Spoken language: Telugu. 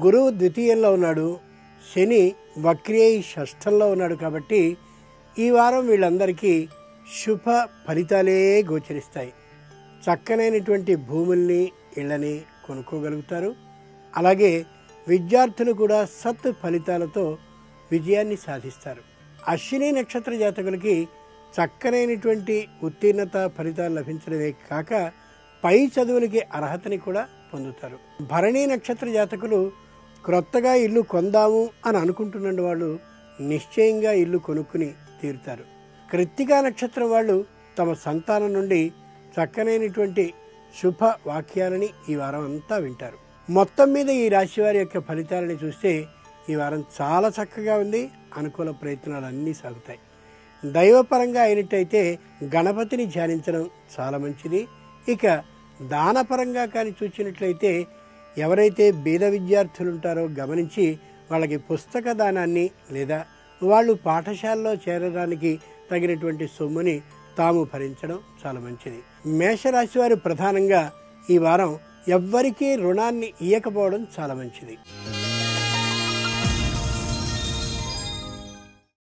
గురువు ద్వితీయంలో ఉన్నాడు శని వక్రియ షష్ఠంలో ఉన్నాడు కాబట్టి ఈ వారం వీళ్ళందరికీ శుభ ఫలితాలే గోచరిస్తాయి. చక్కనైనటువంటి భూముల్ని ఇళ్ళని కొనుక్కోగలుగుతారు. అలాగే విద్యార్థులు కూడా సత్ ఫలితాలతో విజయాన్ని సాధిస్తారు. అశ్విని నక్షత్ర జాతకులకి చక్కనైనటువంటి ఉత్తీర్ణత ఫలితాలు లభించడమే కాక పై చదువులకి అర్హతని కూడా పొందుతారు. భరణి నక్షత్ర జాతకులు క్రొత్తగా ఇల్లు కొందాము అని అనుకుంటున్న వాళ్ళు నిశ్చయంగా ఇల్లు కొనుక్కుని తీరుతారు. కృత్తికా నక్షత్రం వాళ్ళు తమ సంతానం నుండి చక్కనైనటువంటి శుభ వాక్యాలని ఈ వారం అంతా వింటారు. మొత్తం మీద ఈ రాశి వారి యొక్క ఫలితాలని చూస్తే ఈ వారం చాలా చక్కగా ఉంది. అనుకూల ప్రయత్నాలు అన్నీ సాగుతాయి. దైవపరంగా అయినట్టయితే గణపతిని ధ్యానించడం చాలా మంచిది. ఇక దానపరంగా కానీ చూసినట్లయితే ఎవరైతే బీద విద్యార్థులు ఉంటారో గమనించి వాళ్ళకి పుస్తక దానాన్ని లేదా వాళ్ళు పాఠశాలలో చేరడానికి తగినటువంటి సొమ్ముని తాము భరించడం చాలా మంచిది. మేషరాశి వారు ప్రధానంగా ఈ వారం ఎవ్వరికీ రుణాన్ని ఇయ్యకపోవడం చాలా మంచిది.